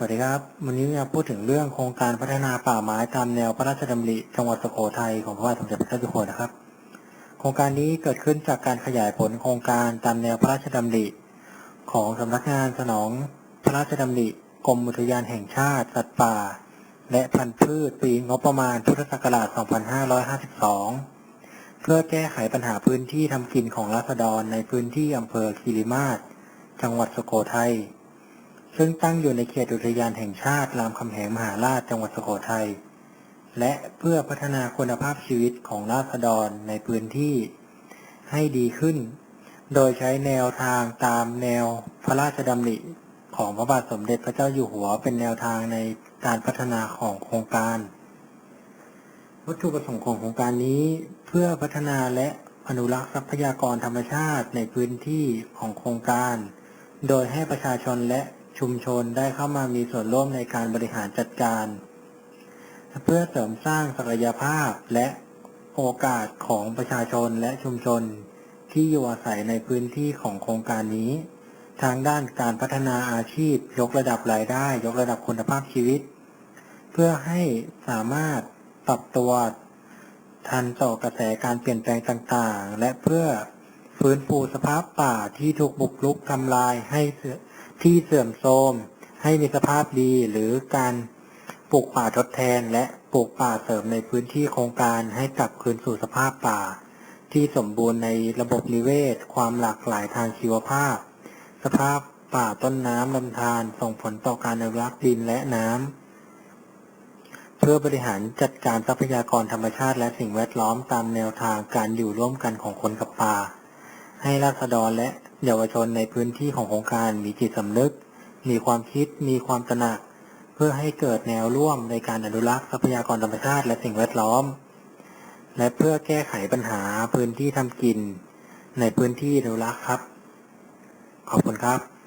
สวัสดีครับ วันนี้จะพูดถึงเรื่องโครงการพัฒนาป่าไม้ตามแนวพระราชดำริจังหวัดสุโขทัยของพระบาทสมเด็จพระเจ้าอยู่หัวนะครับ โครงการนี้เกิดขึ้นจากการขยายผลโครงการตามแนวพระราชดำริของสำนักงานสนองพระราชดำริกรมอุทยานแห่งชาติ สัตว์ป่า และพันธุ์พืชปีงบประมาณพุทธศักราช 2552 เพื่อแก้ไขปัญหาพื้นที่ทำกินของราษฎรในพื้นที่อำเภอคีรีมาศจังหวัดสุโขทัย ซึ่งตั้งอยู่ในเขตอุทยานแห่งชาติรามคำแหงมหาราชจังหวัดสุโขทัย และเพื่อพัฒนาคุณภาพชีวิตของราษฎรในพื้นที่ให้ดีขึ้น โดยใช้แนวทางตามแนวพระราชดำริของพระบาทสมเด็จพระเจ้าอยู่หัวเป็นแนวทางในการพัฒนาของโครงการ วัตถุประสงค์ของโครงการนี้เพื่อพัฒนาและอนุรักษ์ทรัพยากรธรรมชาติในพื้นที่ของโครงการ โดยให้ประชาชนและ ชุมชนได้เข้ามามีส่วนร่วมในการบริหารจัดการ เพื่อเสริมสร้างศักยภาพและโอกาสของประชาชนและชุมชน ที่อยู่อาศัยในพื้นที่ของโครงการนี้ ทางด้านการพัฒนาอาชีพ ยกระดับรายได้ ยกระดับคุณภาพชีวิต เพื่อให้สามารถปรับตัวทันต่อกระแสการเปลี่ยนแปลงต่างๆ และเพื่อฟื้นฟูสภาพป่าที่ถูกบุกรุกทำลายให้ ที่เสื่อมโทรมให้มีสภาพดีหรือการปลูกป่าทดแทน และปลูกป่าเสริมในพื้นที่โครงการให้กลับคืนสู่สภาพป่า ที่สมบูรณ์ในระบบนิเวศ ความหลากหลายทางชีวภาพ สภาพป่าต้นน้ำลำธารส่งผลต่อการอนุรักษ์ดินและน้ำเพื่อบริหารจัดการทรัพยากรธรรมชาติและสิ่งแวดล้อมตามแนวทางการอยู่ร่วมกันของคนกับป่า ให้ราษฎรและเยาวชนในพื้นที่ของโครงการมีจิตสำนึก มีความคิด มีความตระหนัก เพื่อให้เกิดแนวร่วมในการอนุรักษ์ทรัพยากรธรรมชาติและสิ่งแวดล้อม และเพื่อแก้ไขปัญหาพื้นที่ทำกิน ในพื้นที่อนุรักษ์ครับ ขอบคุณครับ